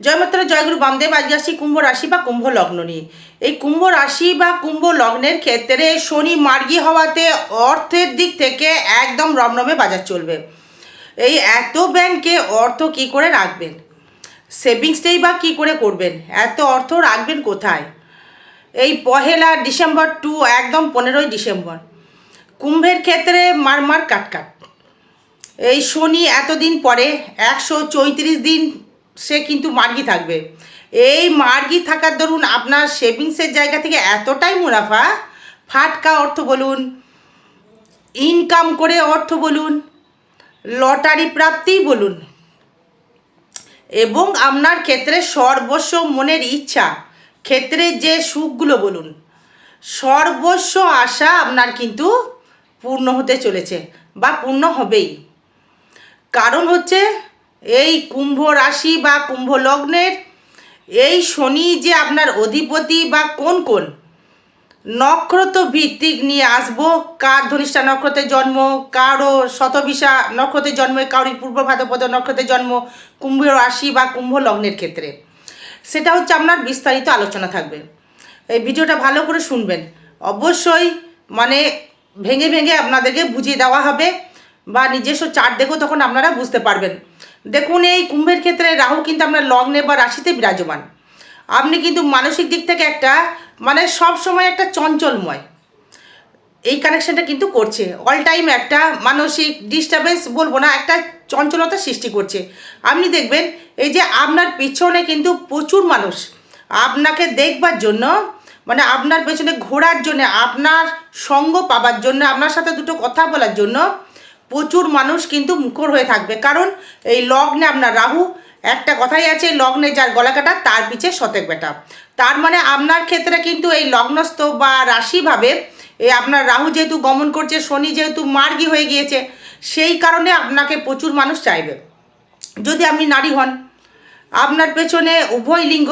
জয় মাত্রা জয়গুরু বামদেব, আজকে আসছি কুম্ভ রাশি বা কুম্ভ লগ্ন নিয়ে। এই কুম্ভ রাশি বা কুম্ভ লগ্নের ক্ষেত্রে শনি মার্গী হওয়াতে অর্থের দিক থেকে একদম রমরমে বাজার চলবে। এই এত ব্যাংকে অর্থ কি করে রাখবেন? সেভিংসটাই বা কি করে করবেন? এত অর্থ রাখবেন কোথায়? এই পহেলা ডিসেম্বর টু, একদম পনেরোই ডিসেম্বর। কুম্ভের ক্ষেত্রে মারমার কাটকাট। এই শনি এতদিন পরে একশো চৌত্রিশ দিন সে কিন্তু মার্গি থাকবে। এই মার্গি থাকার দরুন আপনার সেভিংসের জায়গা থেকে এতটাই মুনাফা। ফাটকা অর্থ বলুন ইনকাম করে অর্থ বলুন, লটারি প্রাপ্তিই বলুন। এবং আপনার ক্ষেত্রে সর্বস্ব মনের ইচ্ছা, ক্ষেত্রে যে সুখগুলো বলুন, সর্বস্ব আশা আপনার কিন্তু পূর্ণ হতে চলেছে বা পূর্ণ হবেই। কারণ হচ্ছে এই কুম্ভ রাশি বা কুম্ভ লগ্নের, এই শনি যে আপনার অধিপতি বা কোন কোন? নক্ষত্র ভিত্তিক নিয়ে আসব। কার ধনিষ্ঠা নক্ষত্রের জন্ম? কারও শতবিশা নক্ষত্রের জন্ম কারোর পূর্ব ভাদ্রপদ নক্ষত্রের জন্ম, কুম্ভ রাশি বা কুম্ভ লগ্নের ক্ষেত্রে। সেটা হচ্ছে আপনার বিস্তারিত আলোচনা থাকবে। এই ভিডিওটা ভালো করে শুনবেন। অবশ্যই মানে ভেঙে ভেঙে আপনাদেরকে বুঝিয়ে দেওয়া হবে বা নিজস্ব চার্ট দেখো তখন আপনারা বুঝতে পারবেন। দেখুন, এই কুম্ভের ক্ষেত্রে রাহু কিন্তু আপনার লগ্নে বা রাশিতে বিরাজমান। আপনি কিন্তু মানসিক দিক থেকে একটা মানে সব সময় একটা চঞ্চলময়। এই কানেকশনটা কিন্তু করছে। অল টাইম একটা মানসিক ডিস্টারবেন্স বলব না, একটা চঞ্চলতা সৃষ্টি করছে। আপনি দেখবেন, এই যে আপনার পিছনে কিন্তু প্রচুর মানুষ। আপনাকে দেখবার জন্য মানে আপনার পেছনে ঘোরার জন্য, আপনার সঙ্গ পাবার জন্য, আপনার সাথে দুটো কথা বলার জন্য প্রচুর মানুষ কিন্তু মুখর হয়ে থাকবে। কারণ এই লগ্নে আপনার রাহু, একটা কথাই আছে, লগ্নে যার গলা কাটা, তার পিছে শতেক বেটা তার মানে আপনার ক্ষেত্রে কিন্তু এই লগ্নস্থ বা রাশিভাবে এই আপনার রাহু যেহেতু গমন করছে, শনি যেহেতু মার্গী হয়ে গিয়েছে, সেই কারণে আপনাকে প্রচুর মানুষ চাইবে। যদি আপনি নারী হন, আপনার পেছনে উভয় লিঙ্গ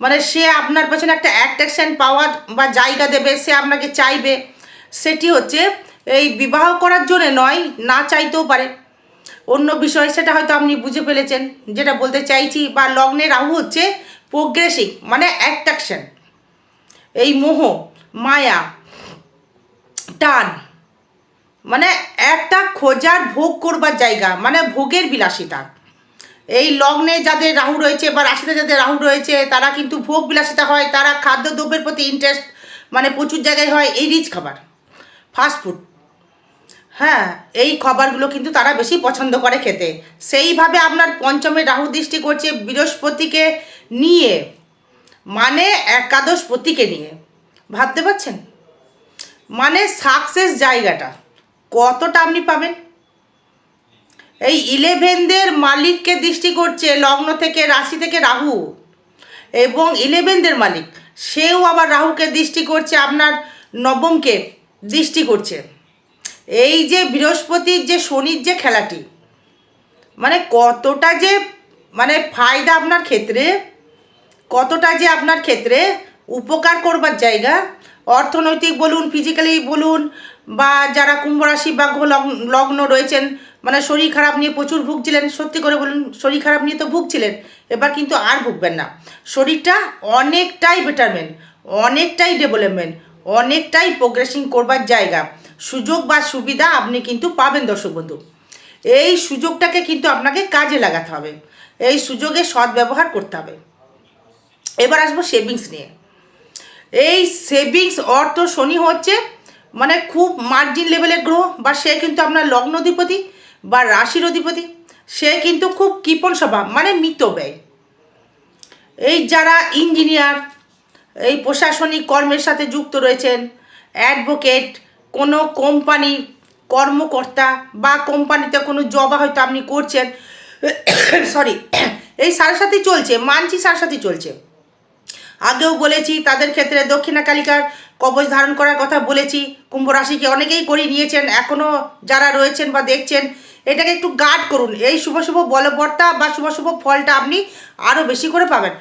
মানে সে আপনার পেছনে একটা অ্যাট্রাকশন পাওয়ার বা জায়গা দেবে, সে আপনাকে চাইবে, সেটি হচ্ছে এই বিবাহ করার জন্য নয়, না চাইতেও পারে। অন্য বিষয়, সেটা হয়তো আপনি বুঝে ফেলেছেন। যেটা বলতে চাইছি, বা লগ্নে রাহু হচ্ছে প্রোগ্রেসিভ মানে অ্যাট্রাকশন এই মোহ, মায়া, টান মানে একটা খোঁজার ভোগ করবার জায়গা মানে ভোগের বিলাসিতা। এই লগ্নে যাদের রাহু রয়েছে, বা রাশিতে যাদের রাহু রয়েছে, তারা কিন্তু ভোগ বিলাসিতা হয়, তারা খাদ্যদ্রব্যের প্রতি ইন্টারেস্ট মানে প্রচুর জায়গায় হয়, এই রিচ খাবার। ফাস্ট ফুড হ্যাঁ এই খাবারগুলো কিন্তু তারা বেশি পছন্দ করে খেতে। সেইভাবে আপনার পঞ্চমে রাহু দৃষ্টি করছে বৃহস্পতিকে নিয়ে মানে একাদশ পতিকে নিয়ে। ভাবতে পারছেন? মানে সাকসেস জায়গাটা। কতটা আপনি পাবেন? এই ইলেভেনদের মালিককে দৃষ্টি করছে লগ্ন থেকে, রাশি থেকে রাহু। এবং ইলেভেনদের মালিক, সেও আবার রাহুকে দৃষ্টি করছে, আপনার নবমকে দৃষ্টি করছে। এই যে বৃহস্পতির যে শনির যে খেলাটি মানে কতটা যে মানে ফায়দা আপনার ক্ষেত্রে, কতটা যে আপনার ক্ষেত্রে উপকার করবার জায়গা, অর্থনৈতিক বলুন ফিজিক্যালি বলুন, বা যারা কুম্ভ রাশি বা লগ্ন- লগ্ন রয়েছেন মানে শরীর খারাপ নিয়ে প্রচুর ভুগছিলেন, সত্যি করে বলুন, শরীর খারাপ নিয়ে তো ভুগছিলেন, এবার কিন্তু আর ভুগবেন না। শরীরটা অনেকটাই বেটারমেন্ট অনেকটাই ডেভেলপমেন্ট অনেকটাই প্রোগ্রেসিং করবার জায়গা। সুযোগ বা সুবিধা আপনি কিন্তু পাবেন, দর্শক বন্ধু। এই সুযোগটাকে কিন্তু আপনাকে কাজে লাগাতে হবে। এই সুযোগে সদ্ব্যবহার করতে হবে। এবার আসব সেভিংস নিয়ে। এই সেভিংস অর্থ শনি হচ্ছে মানে খুব মার্জিন লেভেলের গ্রহ, বা সে কিন্তু আপনার লগ্ন অধিপতি বা রাশির অধিপতি। সে কিন্তু খুব কৃপণ স্বভাব মানে মৃত ব্যয়। এই যারা ইঞ্জিনিয়ার এই প্রশাসনিক কর্মের সাথে যুক্ত রয়েছেন অ্যাডভোকেট কোনো কোম্পানির কর্মকর্তা বা কোম্পানিতে কোনো জবা হয়তো আপনি করছেন সরি এই সাড়ে চলছে, মানছি সাড়ে চলছে। আগেও বলেছি, তাদের ক্ষেত্রে দক্ষিণা কালিকার কবচ ধারণ করার কথা বলেছি, কুম্ভ রাশিকে অনেকেই করে নিয়েছেন এখনও যারা রয়েছেন বা দেখছেন, এটাকে একটু গার্ড করুন। এই শুভ শুভ বলবর্তা বা শুভ শুভ ফলটা আপনি আরও বেশি করে পাবেন।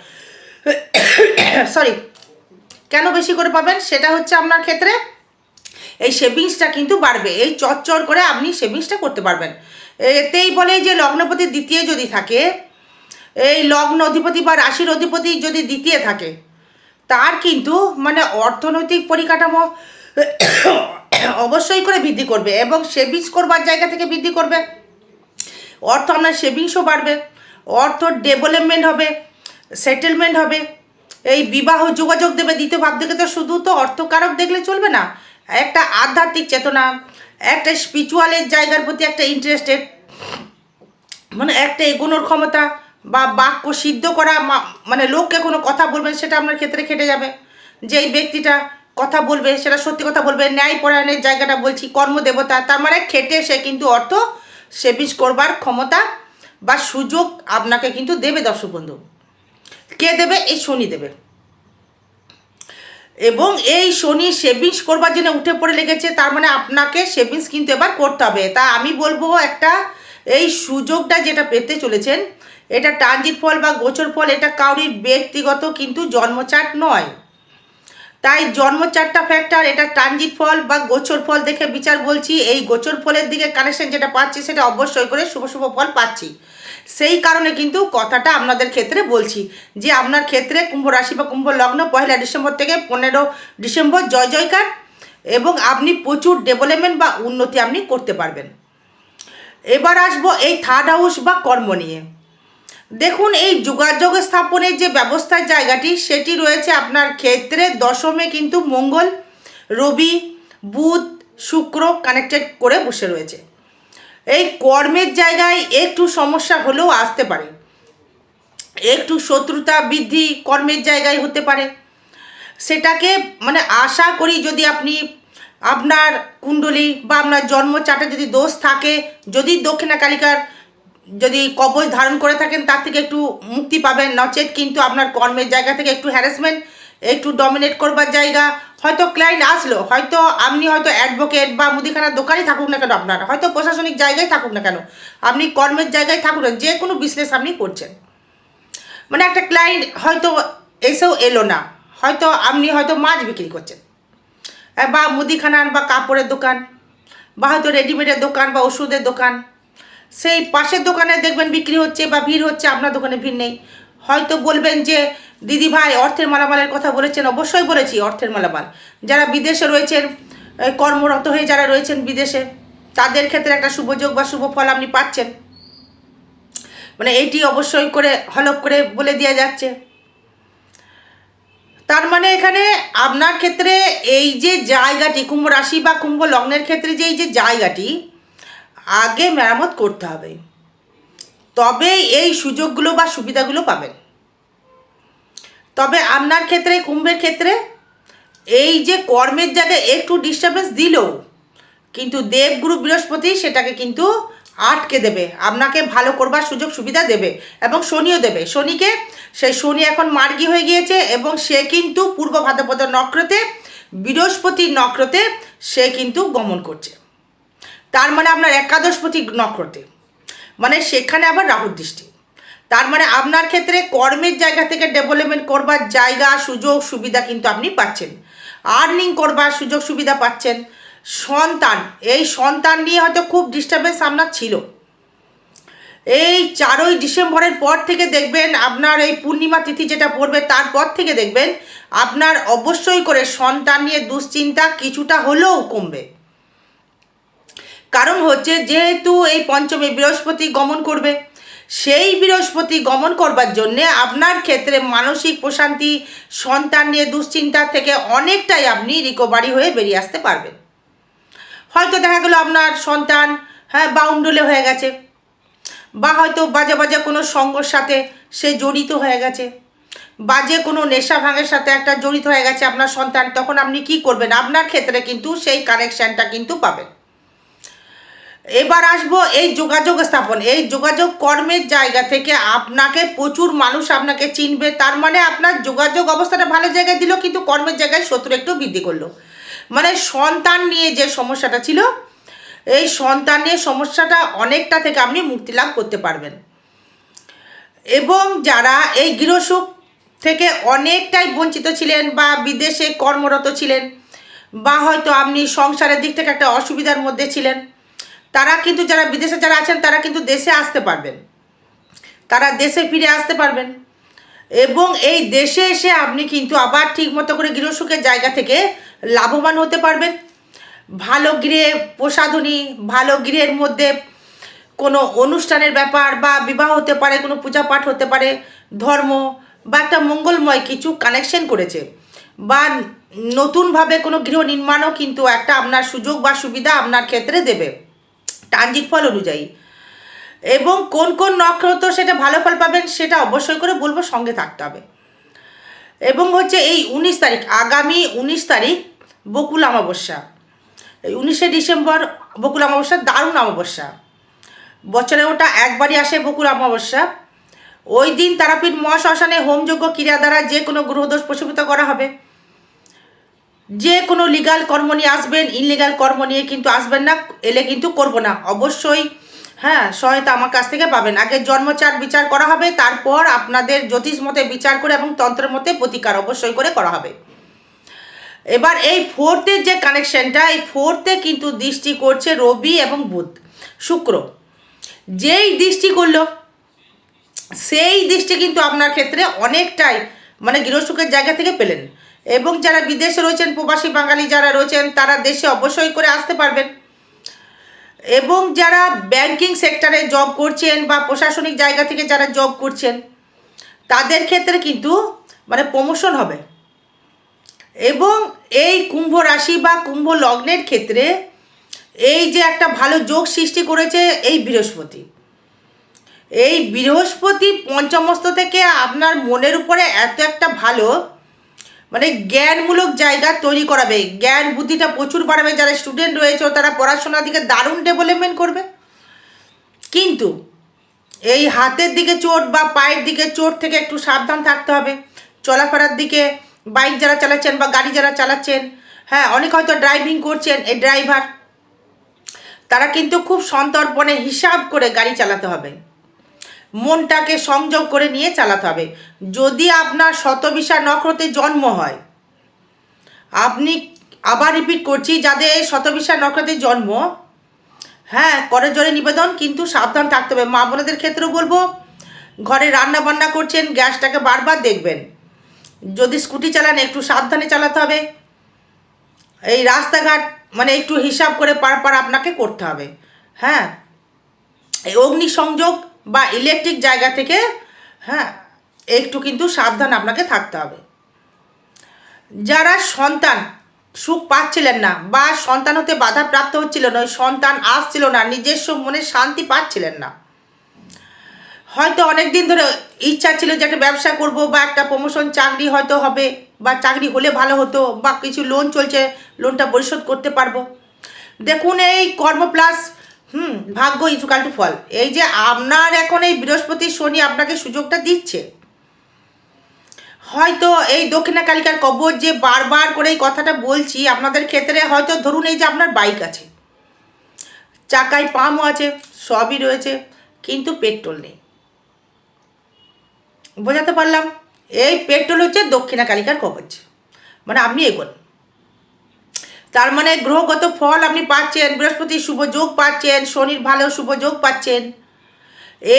সরি কেন বেশি করে পাবেন? সেটা হচ্ছে আপনার ক্ষেত্রে এই সেভিংসটা কিন্তু বাড়বে। এই চচ্চর করে আপনি সেভিংসটা করতে পারবেন। এতেই বলে যে লগ্নপতি দ্বিতীয় যদি থাকে, এই লগ্ন অধিপতি বা রাশির অধিপতি যদি দ্বিতীয় থাকে, তার কিন্তু মানে অর্থনৈতিক পরিকাঠামো অবশ্যই করে বৃদ্ধি করবে এবং সেভিংস করবার জায়গা থেকে বৃদ্ধি করবে। অর্থ আপনার সেভিংসও বাড়বে, অর্থ ডেভেলপমেন্ট হবে, সেটেলমেন্ট হবে। এই বিবাহ যোগাযোগ দেবে দ্বিতীয় ভাব থেকে তো শুধু তো অর্থকারক দেখলে চলবে না একটা আধ্যাত্মিক চেতনা, একটা স্পিরিচুয়ালের জায়গার প্রতি একটা ইন্টারেস্টেড মানে একটা এগোনোর ক্ষমতা বা বাক্য সিদ্ধ করা মানে লোককে কোনো কথা বলবেন সেটা আপনার ক্ষেত্রে খেটে যাবে। যে এই ব্যক্তিটা কথা বলবে, সেটা সত্যি কথা বলবে ন্যায় পরায়ণের জায়গাটা বলছি, কর্মদেবতা, তার মানে খেটে সে কিন্তু অর্থ সেভিংস করবার ক্ষমতা বা সুযোগ আপনাকে কিন্তু দেবে দর্শক বন্ধু। কে দেবে? এই শনি দেবে। এবং এই শনি সেভিংস করবার জন্য উঠে পড়ে লেগেছে, তার মানে আপনাকে সেভিংস কিন্তু এবার করতে হবে। তা আমি বলব একটা, এই সুযোগটা যেটা পেতে চলেছেন, এটা ট্রানজিট ফল বা গোচর ফল, এটা কাউরির ব্যক্তিগত কিন্তু জন্মচাট নয়। তাই জন্মচারটা ফ্যাক্টর এটা ট্রানজিট ফল বা গোচর ফল দেখে বিচার বলছি। এই গোচর ফলের দিকে কানেকশন যেটা পাচ্ছি, সেটা অবশ্যই করে শুভ শুভ ফল পাচ্ছি। সেই কারণে কিন্তু কথাটা আপনাদের ক্ষেত্রে বলছি যে আপনার ক্ষেত্রে কুম্ভ রাশি বা কুম্ভ লগ্ন পয়লা ডিসেম্বর থেকে পনেরো ডিসেম্বর জয় জয়কার এবং আপনি প্রচুর ডেভেলপমেন্ট বা উন্নতি আপনি করতে পারবেন। এবার আসব এই থার্ড হাউস বা কর্ম নিয়ে। দেখুন এই যোগাযোগ স্থাপনের যে ব্যবস্থার জায়গাটি, সেটি রয়েছে আপনার ক্ষেত্রে দশমে কিন্তু মঙ্গল, রবি, বুধ, শুক্র কানেক্টেড করে বসে রয়েছে। এই কর্মের জায়গায় একটু সমস্যা হলেও আসতে পারে। একটু শত্রুতা বৃদ্ধি কর্মের জায়গায় হতে পারে। সেটাকে মানে আশা করি যদি আপনি আপনার কুণ্ডলী বা আপনার জন্ম চাটে যদি দোষ থাকে, যদি দক্ষিণা কালিকার যদি কবচ ধারণ করে থাকেন, তার থেকে একটু মুক্তি পাবেন। নচেত কিন্তু আপনার কর্মের জায়গা থেকে একটু হ্যারাসমেন্ট একটু ডমিনেট করবার জায়গা। হয়তো ক্লায়েন্ট আসলো, হয়তো আপনি হয়তো অ্যাডভোকেট বা মুদিখানার দোকানেই থাকুক না কেন আপনার? হয়তো প্রশাসনিক জায়গায় থাকুক না কেন? আপনি কর্মের জায়গায় থাকুক না, যে কোনো বিজনেস আপনি করছেন। মানে একটা ক্লায়েন্ট হয়তো এসেও এলো না, হয়তো আপনি হয়তো মাছ বিক্রি করছেন। বা মুদিখানার বা কাপড়ের দোকান, বা হয়তো রেডিমেডের দোকান বা ওষুধের দোকান। সেই পাশের দোকানে দেখবেন বিক্রি হচ্ছে বা ভিড় হচ্ছে, আপনার দোকানে ভিড় নেই। হয়তো বলবেন যে, দিদি ভাই, অর্থের মালামালের কথা বলেছেন। অবশ্যই বলেছি, অর্থের মালামাল। যারা বিদেশে রয়েছেন কর্মরত হয়ে যারা রয়েছেন বিদেশে, তাদের ক্ষেত্রে একটা শুভযোগ বা শুভ ফল আপনি পাচ্ছেন। মানে এইটি অবশ্যই করে হলপ করে বলে দেওয়া যাচ্ছে। তার মানে এখানে আপনার ক্ষেত্রে এই যে জায়গাটি, কুম্ভ রাশি বা কুম্ভ লগ্নের ক্ষেত্রে যে এই যে জায়গাটি, আগে মেরামত করতে হবে। তবে এই সুযোগগুলো বা সুবিধাগুলো পাবেন। তবে আপনার ক্ষেত্রে, কুম্ভের ক্ষেত্রে এই যে কর্মের জায়গায় একটু ডিস্টারবেন্স দিলেও কিন্তু দেবগুরু বৃহস্পতি সেটাকে কিন্তু আটকে দেবে, আপনাকে ভালো করবার সুযোগ সুবিধা দেবে এবং শনিও দেবে। শনিকে, সেই শনি এখন মার্গী হয়ে গিয়েছে এবং সে কিন্তু পূর্ব ভাদ্রপদ নক্রতে বৃহস্পতির নক্রতে সে কিন্তু গমন করছে। তার মানে আপনার একাদশপতি নক্ষত্রে। মানে সেখানে আবার রাহুর দৃষ্টি। তার মানে আপনার ক্ষেত্রে কর্মের জায়গা থেকে ডেভেলপমেন্ট করবার জায়গা, সুযোগ, সুবিধা কিন্তু আপনি পাচ্ছেন। আর্নিং করবার সুযোগ, সুবিধা পাচ্ছেন। সন্তান, এই সন্তান নিয়ে হয়তো খুব ডিস্টারবেন্স আপনার ছিল। এই চারই ডিসেম্বরের পর থেকে দেখবেন আপনার এই পূর্ণিমা তিথি যেটা পড়বে তারপর থেকে দেখবেন আপনার অবশ্যই করে সন্তান নিয়ে দুশ্চিন্তা কিছুটা হলেও কমবে। কারণ হচ্ছে যেহেতু এই পঞ্চমী বৃহস্পতি গমন করবে, সেই বৃহস্পতি গমন করবার জন্যে আপনার ক্ষেত্রে মানসিক প্রশান্তি, সন্তান নিয়ে দুশ্চিন্তা থেকে অনেকটাই আপনি রিকভারি হয়ে বেরিয়ে আসতে পারবেন। হয়তো দেখা গেলো আপনার সন্তান হ্যাঁ বাউন্ডুলে হয়ে গেছে, বা হয়তো বাজে বাজে কোনো সঙ্গর সাথে সে জড়িত হয়ে গেছে বাজে কোনো নেশা ভাঙের সাথে একটা জড়িত হয়ে গেছে আপনার সন্তান, তখন আপনি কি করবেন? আপনার ক্ষেত্রে কিন্তু সেই কানেকশানটা কিন্তু পাবেন। এবার আসব এই যোগাযোগ স্থাপন। এই যোগাযোগ কর্মের জায়গা থেকে আপনাকে প্রচুর মানুষ আপনাকে চিনবে। তার মানে আপনার যোগাযোগ অবস্থাটা ভালো জায়গায় দিল, কিন্তু কর্মের জায়গায় শত্রু একটু বৃদ্ধি করল। মানে সন্তান নিয়ে যে সমস্যাটা ছিল, এই সন্তান নিয়ে সমস্যাটা অনেকটা থেকে আপনি মুক্তি লাভ করতে পারবেন। এবং যারা এই গৃহসুখ থেকে অনেকটাই বঞ্চিত ছিলেন বা বিদেশে কর্মরত ছিলেন, বা হয়তো আপনি সংসারের দিক থেকে একটা অসুবিধার মধ্যে ছিলেন তারা কিন্তু যারা বিদেশে যারা আছেন, তারা কিন্তু দেশে আসতে পারবেন। তারা দেশে ফিরে আসতে পারবেন। এবং এই দেশে এসে আপনি কিন্তু আবার ঠিক মতো করে গৃহসুখের জায়গা থেকে লাভবান হতে পারবেন। ভালো গৃহে প্রসাধনী, ভালো গৃহের মধ্যে কোনো অনুষ্ঠানের ব্যাপার বা বিবাহ হতে পারে, কোনো পূজা পাঠ হতে পারে, ধর্ম বা একটা মঙ্গলময় কিছু কানেকশন করেছে। বা নতুনভাবে কোনো গৃহ নির্মাণও কিন্তু একটা আপনার সুযোগ বা সুবিধা আপনার ক্ষেত্রে দেবে। ট্রানজিট ফল অনুযায়ী। এবং কোন কোন নক্ষত্র সেটা ভালো ফল পাবেন সেটা অবশ্যই করে বলব সঙ্গে থাকতে হবে। এবং হচ্ছে এই উনিশ তারিখ, আগামী উনিশ তারিখ বকুল অমাবস্যা। এই উনিশে ডিসেম্বর বকুল অমাবস্যা দারুণ অমাবস্যা। বছরে ওটা একবারই আসে বকুল অমাবস্যা। ওই দিন তারাপীঠ মহাশ্মশানে হোমযোগ্য ক্রিয়া দ্বারা যে কোনো গ্রহদোষ প্রশমিত করা হবে। যে কোনো লিগাল কর্ম নিয়ে আসবেন ইনলিগাল কর্ম নিয়ে কিন্তু আসবেন না, এলে কিন্তু করব না। অবশ্যই হ্যাঁ সহায়তা আমার কাছ থেকে পাবেন। আগে জন্মচার বিচার করা হবে, তারপর আপনাদের জ্যোতিষ মতে বিচার করে এবং তন্ত্রের মতে প্রতিকার অবশ্যই করে করা হবে। এবার এই ফোর্থের যে কানেকশনটা এই ফোর্থে কিন্তু দৃষ্টি করছে রবি এবং বুধ। শুক্র, যেই দৃষ্টি করল, সেই দৃষ্টি কিন্তু আপনার ক্ষেত্রে অনেকটাই মানে গৃহসুখের জায়গা থেকে পেলেন। এবং যারা বিদেশে রয়েছেন, প্রবাসী বাঙালি যারা রয়েছেন, তারা দেশে অবশ্যই করে আসতে পারবেন। এবং যারা ব্যাংকিং সেক্টরে জব করছেন বা প্রশাসনিক জায়গা থেকে যারা জব করছেন, তাদের ক্ষেত্রে কিন্তু মানে প্রমোশন হবে। এবং এই কুম্ভ রাশি বা কুম্ভ লগ্নের ক্ষেত্রে এই যে একটা ভালো যোগ সৃষ্টি করেছে এই বৃহস্পতি। এই বৃহস্পতি পঞ্চমস্ত থেকে আপনার মনের উপরে এত একটা ভালো মানে জ্ঞানমূলক জায়গা তৈরি করাবে। জ্ঞান বুদ্ধিটা প্রচুর বাড়াবে। যারা স্টুডেন্ট রয়েছে, তারা পড়াশোনার দিকে দারুণ ডেভেলপমেন্ট করবে। কিন্তু এই হাতের দিকে চোট বা পায়ের দিকে চোট থেকে একটু সাবধান থাকতে হবে। চলাফেরার দিকে, বাইক যারা চালাচ্ছেন বা গাড়ি যারা চালাচ্ছেন হ্যাঁ অনেক হয়তো ড্রাইভিং করছেন, এই ড্রাইভার তারা কিন্তু খুব সন্তর্পণে হিসাব করে গাড়ি চালাতে হবে। মনটাকে সংযোগ করে নিয়ে চালাতে হবে। যদি আপনার শতবিশা নক্ষত্রে জন্ম হয়, আপনি আবার রিপিট করছি, যাদের শতবিশা নক্ষত্রে জন্ম হ্যাঁ করে জোরে নিবেদন, কিন্তু সাবধান থাকতে হবে। মা বোনেদের ক্ষেত্রেও বলব, ঘরে রান্না বান্না করছেন, গ্যাসটাকে বারবার দেখবেন। যদি স্কুটি চালান, একটু সাবধানে চালাতে হবে। এই রাস্তাঘাট মানে একটু হিসাব করে পার পার আপনাকে করতে হবে। হ্যাঁ এই অগ্নিসংযোগ বা ইলেকট্রিক জায়গা থেকে হ্যাঁ একটু কিন্তু সাবধান আপনাকে থাকতে হবে। যারা সন্তান, সুখ পাচ্ছিলেন না বা সন্তান হতে বাধা প্রাপ্ত হচ্ছিল না, ওই সন্তান আসছিল না, নিজস্ব মনে শান্তি পাচ্ছিলেন না। হয়তো অনেক দিন ধরে ইচ্ছা ছিল যে একটা ব্যবসা করব বা একটা প্রমোশন চাকরি হয়তো হবে বা চাকরি হলে ভালো হতো বা কিছু লোন চলছে লোনটা পরিশোধ করতে পারব। দেখুন এই কর্ম প্লাস হুম, ভাগ্য ইজুকাল টু ফল। এই যে আপনার এখন এই বৃহস্পতি শনি আপনাকে সুযোগটা দিচ্ছে। হয়তো এই দক্ষিণা কালিকার কবর যে বারবার করে এই কথাটা বলছি, আপনাদের ক্ষেত্রে হয়তো ধরুন এই যে আপনার বাইক আছে। চাকায় পাম্পও আছে, সবই রয়েছে, কিন্তু পেট্রোল নেই। বোঝাতে পারলাম? এই পেট্রোল হচ্ছে দক্ষিণা কালিকার কবচ। মানে আপনি এগোন। তার মানে গ্রহগত ফল আপনি পাচ্ছেন বৃহস্পতির শুভ যোগ পাচ্ছেন, শনির ভালো শুভ যোগ পাচ্ছেন।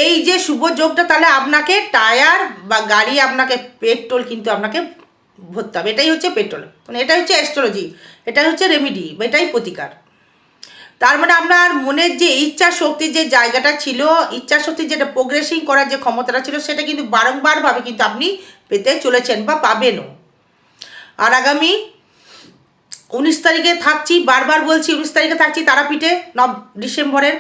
এই যে শুভ যোগটা তাহলে আপনাকে টায়ার বা গাড়ি আপনাকে পেট্রোল কিন্তু আপনাকে ভরতে হবে। এটাই হচ্ছে পেট্রোল। মানে এটাই হচ্ছে অ্যাস্ট্রোলজি এটাই হচ্ছে রেমিডি বা এটাই প্রতিকার। তার মানে আপনার মনের যে ইচ্ছা শক্তির যে জায়গাটা ছিল, ইচ্ছা শক্তির যেটা প্রোগ্রেসিং করার যে ক্ষমতাটা ছিল, সেটা কিন্তু বারংবারভাবে কিন্তু আপনি পেতে চলেছেন বা পাবেনও। আর আগামী উনিশ তারিখে থাকছি, বারবার বলছি উনিশ তারিখে থাকছি তারাপীঠে, নব, ডিসেম্বরের।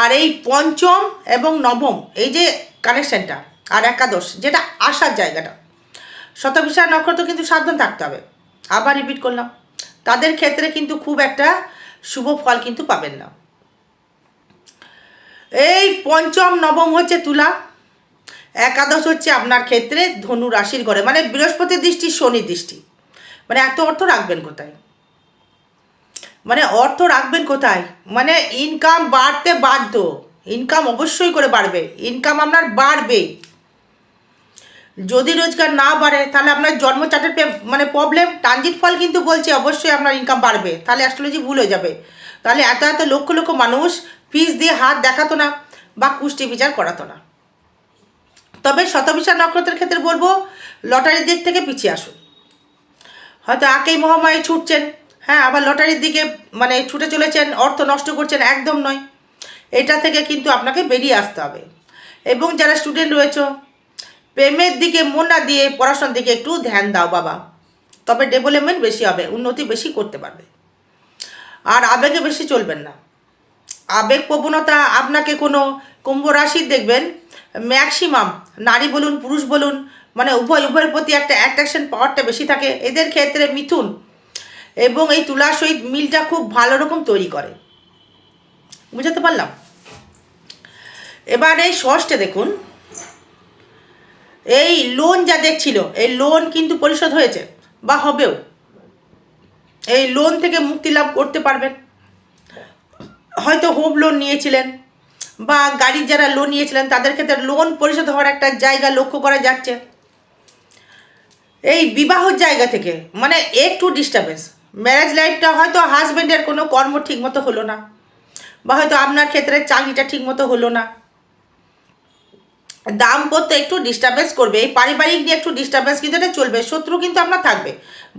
আর এই পঞ্চম এবং নবম, এই যে কানেকশানটা আর একাদশ, যেটা আসার জায়গাটা। শতবিশা নক্ষত্র কিন্তু সাবধান থাকতে হবে। আবার রিপিট করলাম। তাদের ক্ষেত্রে কিন্তু খুব একটা শুভ ফল কিন্তু পাবেন না। এই পঞ্চম, নবম হচ্ছে তুলা। একাদশ হচ্ছে আপনার ক্ষেত্রে ধনু রাশির ঘরে মানে বৃহস্পতির দৃষ্টি শনি দৃষ্টি। মানে এত অর্থ রাখবেন কোথায়? মানে অর্থ রাখবেন কোথায়? মানে ইনকাম বাড়তে বাধ্য। ইনকাম অবশ্যই করে বাড়বে। ইনকাম আপনার বাড়বেই। যদি রোজগার না বাড়ে, তাহলে আপনার জন্মচাটের মানে প্রবলেম ট্রানজিট ফল কিন্তু বলছে অবশ্যই আপনার ইনকাম বাড়বে। তাহলে অ্যাস্ট্রোলজি ভুল হয়ে যাবে। তাহলে এত এত লক্ষ লক্ষ মানুষ ফিস দিয়ে হাত দেখাতো না বা কুষ্টি বিচার করাতো না। তবে শতবিশা নক্ষত্রের ক্ষেত্রে বলব, লটারির দিক থেকে পিছিয়ে আসুন। হয়তো আকেই মহামায় ছুটছেন হ্যাঁ আবার লটারির দিকে মানে ছুটে চলেছেন, অর্থ নষ্ট করছেন, একদম নয়। এটা থেকে কিন্তু আপনাকে বেরিয়ে আসতে হবে। এবং যারা স্টুডেন্ট রয়েছে, প্রেমের দিকে মন না দিয়ে পড়াশোনার দিকে একটু ধ্যান দাও বাবা। তবে ডেভেলপমেন্ট বেশি হবে, উন্নতি বেশি করতে পারবে। আর আবেগে বেশি চলবেন না। আবেগ প্রবণতা আপনাকে কোনো কুম্ভ রাশির দেখবেন ম্যাক্সিমাম নারী বলুন, পুরুষ বলুন মানে উভয়, উভয়ের প্রতি একটা অ্যাট্রাকশন পাওয়ারটা বেশি থাকে। এদের ক্ষেত্রে মিথুন এবং এই তুলার সহিত মিলটা খুব ভালো রকম তৈরি করে। বুঝাতে পারলাম? এবার এই ষষ্ঠে দেখুন। এই লোন যা দেখছিল, এই লোন কিন্তু পরিশোধ হয়েছে, বা হবেও। এই লোন থেকে মুক্তি লাভ করতে পারবেন। হয়তো হোম লোন নিয়েছিলেন, বা গাড়ির যারা লোন নিয়েছিলেন, তাদের ক্ষেত্রে লোন পরিশোধ হওয়ার একটা জায়গা লক্ষ্য করা যাচ্ছে। এই বিবাহর জায়গা থেকে মানে একটু ডিস্টারবেন্স ম্যারেজ লাইফটা হয়তো হাজব্যান্ডের কোনো কর্ম ঠিকমতো হলো না, বা হয়তো আপনার ক্ষেত্রে চাকরিটা ঠিকমতো হলো না। দাম্পত্য একটু ডিস্টারবেন্স করবে, এই পারিবারিক নিয়ে একটু ডিস্টারবেন্স কিন্তু এটা চলবে, শত্রু কিন্তু আপনার থাকবে।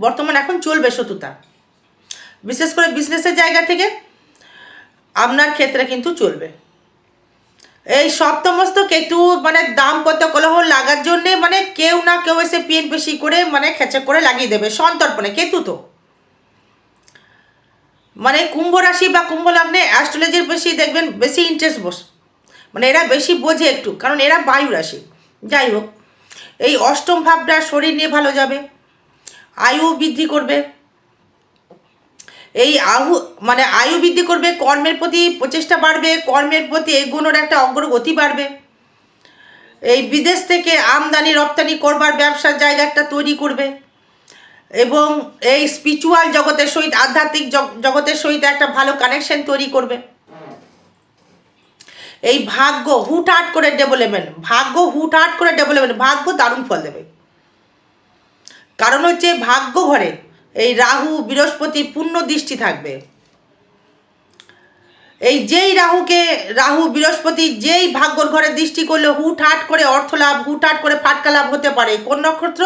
বর্তমান এখন চলবে শত্রুতা। বিশেষ করে বিজনেসের জায়গা থেকে আপনার ক্ষেত্রে কিন্তু চলবে। এই সপ্তমস্ত কেতু মানে দাম কত কলহ লাগার জন্যে মানে কেউ না কেউ এসে পিন পেশি করে মানে খেচে করে লাগিয়ে দেবে, সন্তর্পণে, কেতু তো। মানে কুম্ভ রাশি বা কুম্ভ লগ্নে অ্যাস্ট্রোলজির বেশি দেখবেন, বেশি ইন্টারেস্ট বস মানে এরা বেশি বোঝে একটু, কারণ এরা বায়ু রাশি, যাই হোক। এই অষ্টম ভাবটা শরীর নিয়ে ভালো যাবে, আয়ু বৃদ্ধি করবে এই আহু মানে আয়ু বৃদ্ধি করবে, কর্মের প্রতি প্রচেষ্টা বাড়বে, কর্মের প্রতি এগোনোর একটা অগ্রগতি বাড়বে। এই বিদেশ থেকে আমদানি, রপ্তানি করবার ব্যবসার জায়গা একটা তৈরি করবে। এবং এই স্পিরিচুয়াল জগতের সহিত, আধ্যাত্মিক জগতের সহিত একটা ভালো কানেকশন তৈরি করবে। এই ভাগ্য হুটহাট করে ডেভেলপমেন্ট ভাগ্য হুটহাট করে ডেভেলপমেন্ট ভাগ্য দারুণ ফল দেবে। কারণ হচ্ছে ভাগ্য ঘরে এই রাহু বৃহস্পতি পূর্ণ দৃষ্টি থাকবে। এই যেই রাহুকে, রাহু, বৃহস্পতি যেই ভাগ্যর ঘরে দৃষ্টি করলে হুটহাট করে অর্থ লাভ, হুটহাট করে ফাটকা লাভ হতে পারে, কোন নক্ষত্র?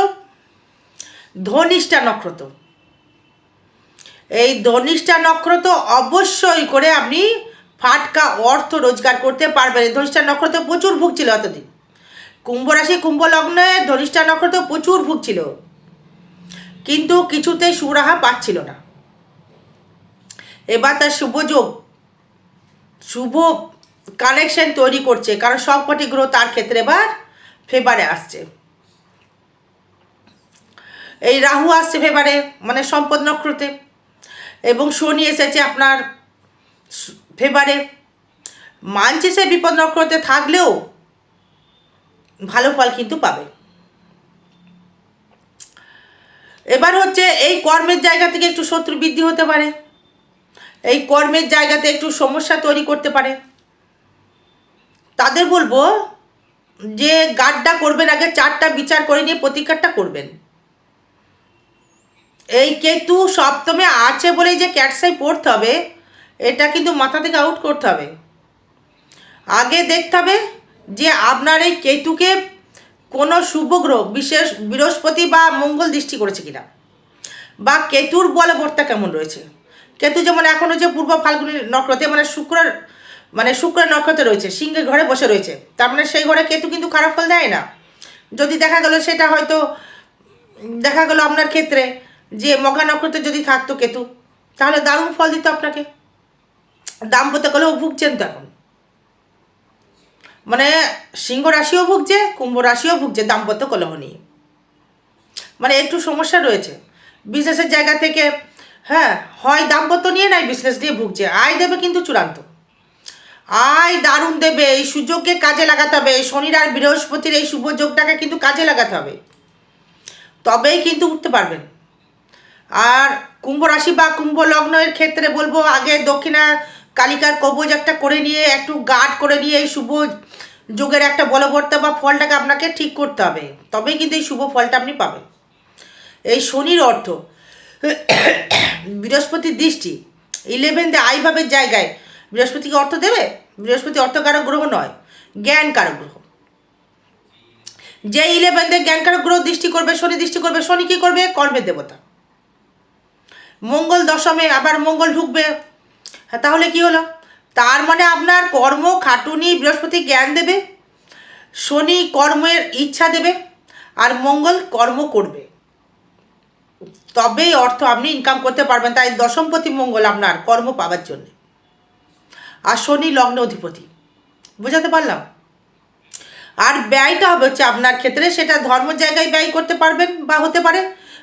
ধনিষ্ঠা নক্ষত্র। এই ধনিষ্ঠা নক্ষত্র অবশ্যই করে আপনি ফাটকা অর্থ রোজগার করতে পারবেন। ধনিষ্ঠা নক্ষত্র প্রচুর ভুগছিল এতদিন। কুম্ভ রাশি, কুম্ভ লগ্নে ধনিষ্ঠা নক্ষত্র প্রচুর ভুগছিল। কিন্তু কিছুতেই সুরাহা পাচ্ছিল না। এবার তার শুভযোগ শুভ কানেকশন তৈরি করছে, কারণ সবকটি গ্রহ তার ক্ষেত্রে এবার ফেভারে আসছে। এই রাহু আসছে ফেভারে মানে সম্পদ নক্ষত্রে, এবং শনি এসেছে আপনার ফেভারে মানছে সে বিপদ নক্ষত্রে থাকলেও ভালো ফল কিন্তু পাবে। এবার হচ্ছে এই কর্মের জায়গা থেকে একটু শত্রু বৃদ্ধি হতে পারে। এই কর্মের জায়গাতে একটু সমস্যা তৈরি করতে পারে। তাদের বলব যে গাড্ডা করবেন, আগে চারটা বিচার করে নিয়ে প্রতিকারটা করবেন। এই কেতু সপ্তমে আছে বলে যে ক্যাটসাই পড়তে হবে, এটা কিন্তু মাথা থেকে আউট করতে হবে। আগে দেখতে হবে যে আপনার এই কেতুকে কোনো শুভ গ্রহ, বিশেষ বৃহস্পতি বা মঙ্গল দৃষ্টি করেছে কিনা? বা কেতুর বলবর্তা কেমন রয়েছে? কেতু যেমন এখন হচ্ছে পূর্ব ফাল্গুনি নক্ষত্রে মানে শুক্রের মানে শুক্রের নক্ষত্রে রয়েছে, সিংহের ঘরে বসে রয়েছে, তার মানে সেই ঘরে কেতু কিন্তু খারাপ ফল দেয় না। যদি দেখা গেল সেটা হয়তো, দেখা গেল আপনার ক্ষেত্রে যে মঘা নক্ষত্রে যদি থাকতো কেতু, তাহলে দারুণ ফল দিত আপনাকে। দাম্পত্য কলেও ভুগছেন তো এখন। মানে সিংহ রাশিও ভুগছে, কুম্ভ রাশিও ভুগছে, দাম্পত্য কলহ নিয়ে। মানে একটু সমস্যা রয়েছে। বিজনেসের জায়গা থেকে হ্যাঁ হয় দাম্পত্য নিয়ে নাই, বিজনেস নিয়ে ভুগছে। আয় দেবে কিন্তু চূড়ান্ত। আয় দারুণ দেবে, এই সুযোগকে কাজে লাগাতে হবে। শনির আর বৃহস্পতির এই শুভ যোগটাকে কিন্তু কাজে লাগাতে হবে। তবেই কিন্তু উঠতে পারবেন। আর কুম্ভ রাশি বা কুম্ভ লগ্নের ক্ষেত্রে বলব, আগে দক্ষিণা কালিকার কবজ একটা করে নিয়ে, একটু গার্ড করে নিয়ে এই শুভ যোগের একটা বলবর্তা বা ফলটাকে আপনাকে ঠিক করতে হবে। তবেই কিন্তু এই শুভ ফলটা আপনি পাবেন। এই শনির অর্থ, বৃহস্পতির দৃষ্টি। ইলেভেন্থে আইভাবের জায়গায় বৃহস্পতিকে অর্থ দেবে? বৃহস্পতি অর্থ অর্থকারক গ্রহ নয় জ্ঞান কারক গ্রহ যে ইলেভেনদের জ্ঞানকারক গ্রহ দৃষ্টি করবে, শনি দৃষ্টি করবে, শনি কী করবে? কর্মের দেবতা। মঙ্গল দশমে আবার মঙ্গল ঢুকবে। হ্যাঁ তাহলে কি হলো? তার মানে আপনার কর্ম খাটুনি বৃহস্পতি জ্ঞান দেবে, শনি কর্মের ইচ্ছা দেবে, আর মঙ্গল কর্ম করবে। তবেই অর্থ আপনি ইনকাম করতে পারবেন, তাই দশমপতি মঙ্গল আপনার কর্ম পাওয়ার জন্য। আর শনি লগ্ন অধিপতি, বুঝাতে পারলাম? আর ব্যয়টা হবে হচ্ছে আপনার ক্ষেত্রে, সেটা ধর্ম জায়গায় ব্যয় করতে পারবেন বা হতে পারে,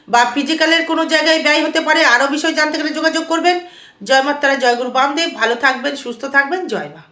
বা ফিজিক্যালের কোনো জায়গায় ব্যয় হতে পারে, আরও বিষয় জানতে গেলে যোগাযোগ করবেন। জয় মাতারা জয় গুরু বামদেব ভালো থাকবেন সুস্থ থাকবেন জয় মা।